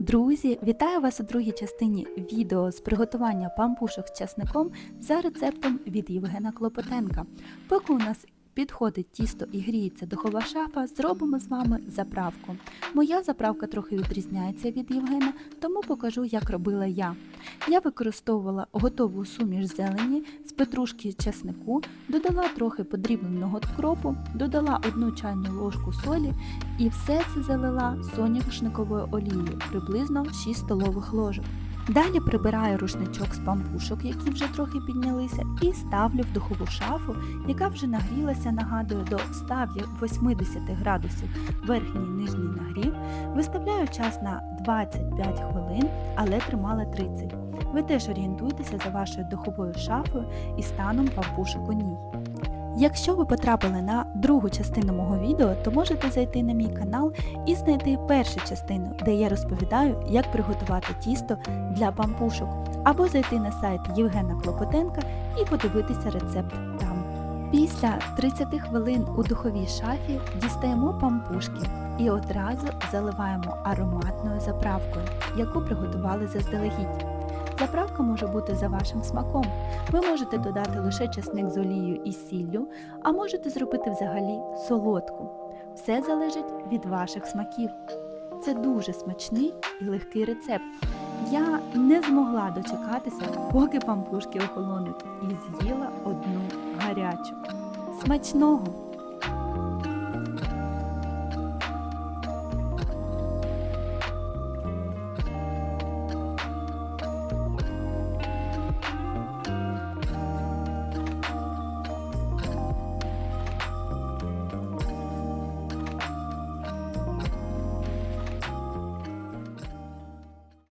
Друзі, вітаю вас у другій частині відео з приготування пампушок з часником за рецептом від Євгена Клопотенка. Поки у нас підходить тісто і гріється духова шафа, зробимо з вами заправку. Моя заправка трохи відрізняється від Євгена, тому покажу, як робила я. Я використовувала готову суміш зелені з петрушки і часнику, додала трохи подрібненого кропу, додала одну чайну ложку солі і все це залила соняшниковою олією, приблизно 6 столових ложок. Далі прибираю рушничок з пампушок, які вже трохи піднялися, і ставлю в духову шафу, яка вже нагрілася, нагадую, до 180 градусів верхній і нижній нагрів. Виставляю час на 25 хвилин, але тримала 30. Ви теж орієнтуйтеся за вашою духовою шафою і станом пампушок у ній. Якщо ви потрапили на другу частину мого відео, то можете зайти на мій канал і знайти першу частину, де я розповідаю, як приготувати тісто для пампушок, або зайти на сайт Євгена Клопотенка і подивитися рецепт там. Після 30 хвилин у духовій шафі дістаємо пампушки і одразу заливаємо ароматною заправкою, яку приготували заздалегідь. Заправка може бути за вашим смаком. Ви можете додати лише часник з олією і сіллю, а можете зробити взагалі солодку. Все залежить від ваших смаків. Це дуже смачний і легкий рецепт. Я не змогла дочекатися, поки пампушки охолонуть, і з'їла одну гарячу. Смачного!